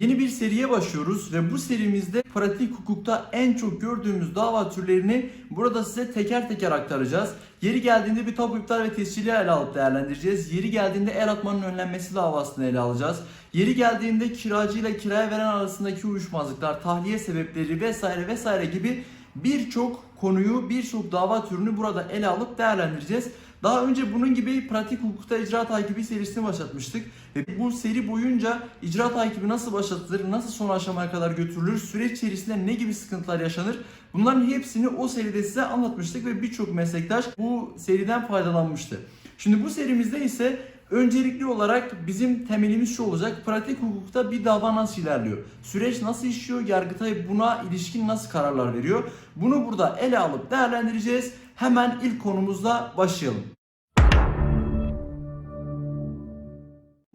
Yeni bir seriye başlıyoruz ve bu serimizde pratik hukukta en çok gördüğümüz dava türlerini burada size teker teker aktaracağız. Yeri geldiğinde bir tapu iptal ve tescili ele alıp değerlendireceğiz. Yeri geldiğinde el atmanın önlenmesi davasını ele alacağız. Yeri geldiğinde kiracı ile kiraya veren arasındaki uyuşmazlıklar, tahliye sebepleri vesaire vesaire gibi birçok konuyu, birçok dava türünü burada ele alıp değerlendireceğiz. Daha önce bunun gibi pratik hukukta icra takibi serisini başlatmıştık. Ve bu seri boyunca icra takibi nasıl başlatılır, nasıl son aşamaya kadar götürülür, süreç içerisinde ne gibi sıkıntılar yaşanır bunların hepsini o seride size anlatmıştık ve birçok meslektaş bu seriden faydalanmıştı. Şimdi bu serimizde ise öncelikli olarak bizim temelimiz şu olacak. Pratik hukukta bir dava nasıl ilerliyor? Süreç nasıl işliyor? Yargıtay buna ilişkin nasıl kararlar veriyor? Bunu burada ele alıp değerlendireceğiz. Hemen ilk konumuzla başlayalım.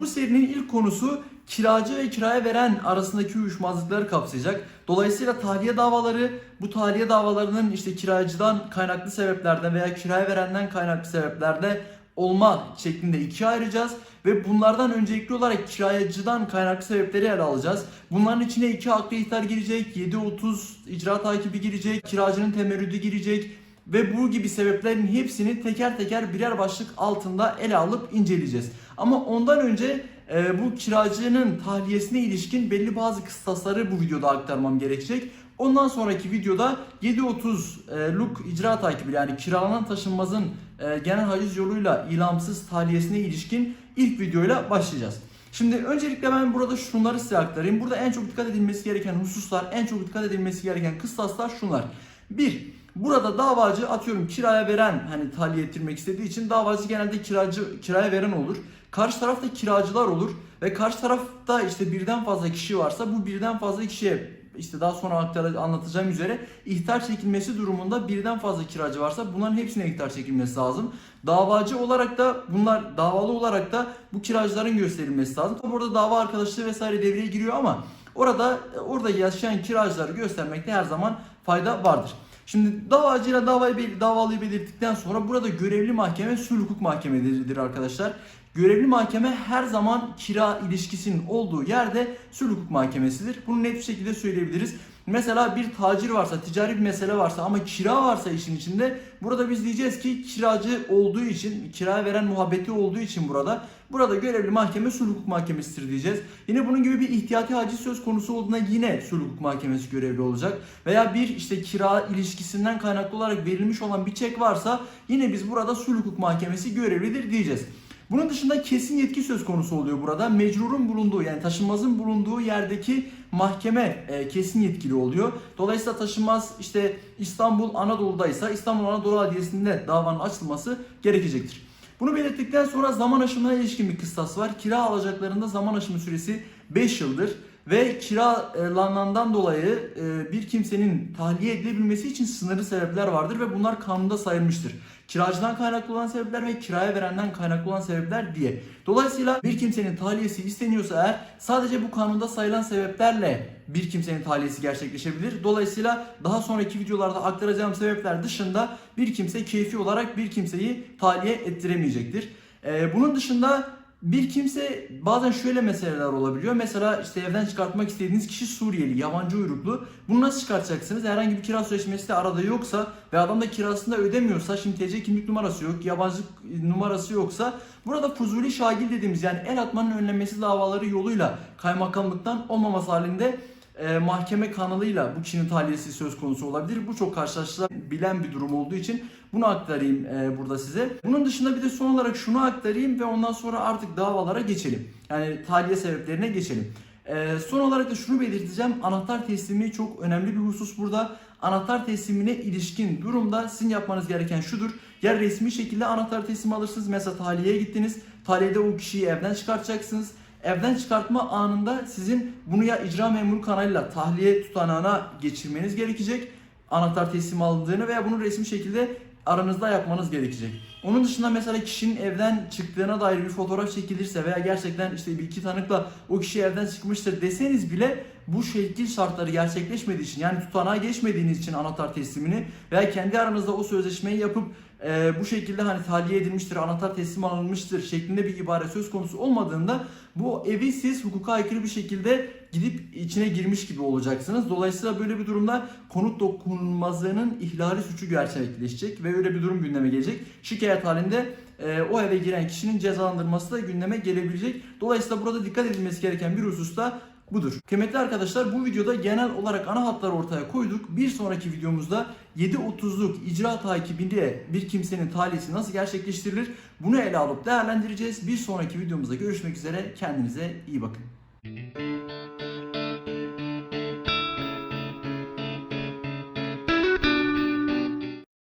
Bu serinin ilk konusu kiracı ve kiraya veren arasındaki uyuşmazlıkları kapsayacak. Dolayısıyla tahliye davaları, bu tahliye davalarının işte kiracıdan kaynaklı sebeplerden veya kiraya verenden kaynaklı sebeplerde olma şeklinde ikiye ayıracağız ve bunlardan öncelikli olarak kiracıdan kaynaklı sebepleri ele alacağız. Bunların içine iki haklı ihtar girecek, 7.30 icra takibi girecek, kiracının temerrüdü girecek ve bu gibi sebeplerin hepsini teker teker birer başlık altında ele alıp inceleyeceğiz. Ama ondan önce e, bu kiracının tahliyesine ilişkin belli bazı kıstasları bu videoda aktarmam gerekecek. Ondan sonraki videoda 7.30'luk icra takibi yani kiralanan taşınmazın e, genel haciz yoluyla ilamsız tahliyesine ilişkin ilk videoyla başlayacağız. Şimdi öncelikle ben burada şunları size aktarayım. Burada en çok dikkat edilmesi gereken hususlar, en çok dikkat edilmesi gereken kıstaslar şunlar. 1. Burada davacı atıyorum kiraya veren hani tahliye ettirmek istediği için davacı genelde kiracı kiraya veren olur. Karşı tarafta kiracılar olur ve karşı tarafta işte birden fazla kişi varsa bu birden fazla kişiye işte daha sonra anlatacağım üzere ihtar çekilmesi durumunda birden fazla kiracı varsa bunların hepsine ihtar çekilmesi lazım. Davacı olarak da bunlar davalı olarak da bu kiracıların gösterilmesi lazım. Burada dava arkadaşlığı vesaire devreye giriyor ama orada orada yaşayan kiracıları göstermekte her zaman fayda vardır. Şimdi davacıyla davayı davalıyı belirttikten sonra burada görevli mahkeme sulh hukuk mahkemesidir arkadaşlar. Görevli mahkeme her zaman kira ilişkisinin olduğu yerde sulh hukuk mahkemesidir. Bunu net bir şekilde söyleyebiliriz. Mesela bir tacir varsa, ticari bir mesele varsa ama kira varsa işin içinde burada biz diyeceğiz ki kiracı olduğu için, kiraya veren muhabbeti olduğu için burada burada görevli mahkeme sulh hukuk mahkemesidir diyeceğiz. Yine bunun gibi bir ihtiyati haciz söz konusu olduğunda yine sulh hukuk mahkemesi görevli olacak. Veya bir işte kira ilişkisinden kaynaklı olarak verilmiş olan bir çek varsa yine biz burada sulh hukuk mahkemesi görevlidir diyeceğiz. Bunun dışında kesin yetki söz konusu oluyor burada. Mecrurun bulunduğu yani taşınmazın bulunduğu yerdeki mahkeme e, kesin yetkili oluyor. Dolayısıyla taşınmaz işte İstanbul Anadolu'daysa İstanbul Anadolu Adliyesi'nde davanın açılması gerekecektir. Bunu belirttikten sonra zaman aşımına ilişkin bir kıstas var. Kira alacaklarında zaman aşımı süresi 5 yıldır ve kiralanandan dolayı e, bir kimsenin tahliye edilebilmesi için sınırlı sebepler vardır ve bunlar kanunda sayılmıştır. Kiracıdan kaynaklı olan sebepler ve kiraya verenden kaynaklı olan sebepler diye. Dolayısıyla bir kimsenin tahliyesi isteniyorsa eğer sadece bu kanunda sayılan sebeplerle bir kimsenin tahliyesi gerçekleşebilir. Dolayısıyla daha sonraki videolarda aktaracağım sebepler dışında bir kimse keyfi olarak bir kimseyi tahliye ettiremeyecektir. Ee, bunun dışında bir kimse bazen şöyle meseleler olabiliyor. Mesela işte evden çıkartmak istediğiniz kişi Suriyeli, yabancı uyruklu. Bunu nasıl çıkartacaksınız? Herhangi bir kira sözleşmesi de arada yoksa ve adam da kirasını da ödemiyorsa, şimdi TC kimlik numarası yok, yabancı numarası yoksa burada fuzuli şagil dediğimiz yani el atmanın önlenmesi davaları yoluyla kaymakamlıktan olmaması halinde e, mahkeme kanalıyla bu kişinin tahliyesi söz konusu olabilir. Bu çok karşılaşılabilen bir durum olduğu için bunu aktarayım e, burada size. Bunun dışında bir de son olarak şunu aktarayım ve ondan sonra artık davalara geçelim. Yani tahliye sebeplerine geçelim. E, son olarak da şunu belirteceğim. Anahtar teslimi çok önemli bir husus burada. Anahtar teslimine ilişkin durumda sizin yapmanız gereken şudur. Ya resmi şekilde anahtar teslimi alırsınız. Mesela tahliyeye gittiniz. Tahliyede o kişiyi evden çıkartacaksınız. Evden çıkartma anında sizin bunu ya icra memuru kanalıyla tahliye tutanağına geçirmeniz gerekecek. Anahtar teslim alındığını veya bunu resmi şekilde aranızda yapmanız gerekecek. Onun dışında mesela kişinin evden çıktığına dair bir fotoğraf çekilirse veya gerçekten işte bir iki tanıkla o kişi evden çıkmıştır deseniz bile bu şekil şartları gerçekleşmediği için yani tutanağa geçmediğiniz için anahtar teslimini veya kendi aranızda o sözleşmeyi yapıp e, bu şekilde hani tahliye edilmiştir, anahtar teslim alınmıştır şeklinde bir ibare söz konusu olmadığında bu evi siz hukuka aykırı bir şekilde gidip içine girmiş gibi olacaksınız. Dolayısıyla böyle bir durumda konut dokunulmazlığının ihlali suçu gerçekleşecek ve öyle bir durum gündeme gelecek. Şikayet halinde e, o eve giren kişinin cezalandırması da gündeme gelebilecek. Dolayısıyla burada dikkat edilmesi gereken bir husus da budur. Kıymetli arkadaşlar bu videoda genel olarak ana hatları ortaya koyduk. Bir sonraki videomuzda 7.30'luk icra takibinde bir kimsenin tahliyesi nasıl gerçekleştirilir bunu ele alıp değerlendireceğiz. Bir sonraki videomuzda görüşmek üzere. Kendinize iyi bakın.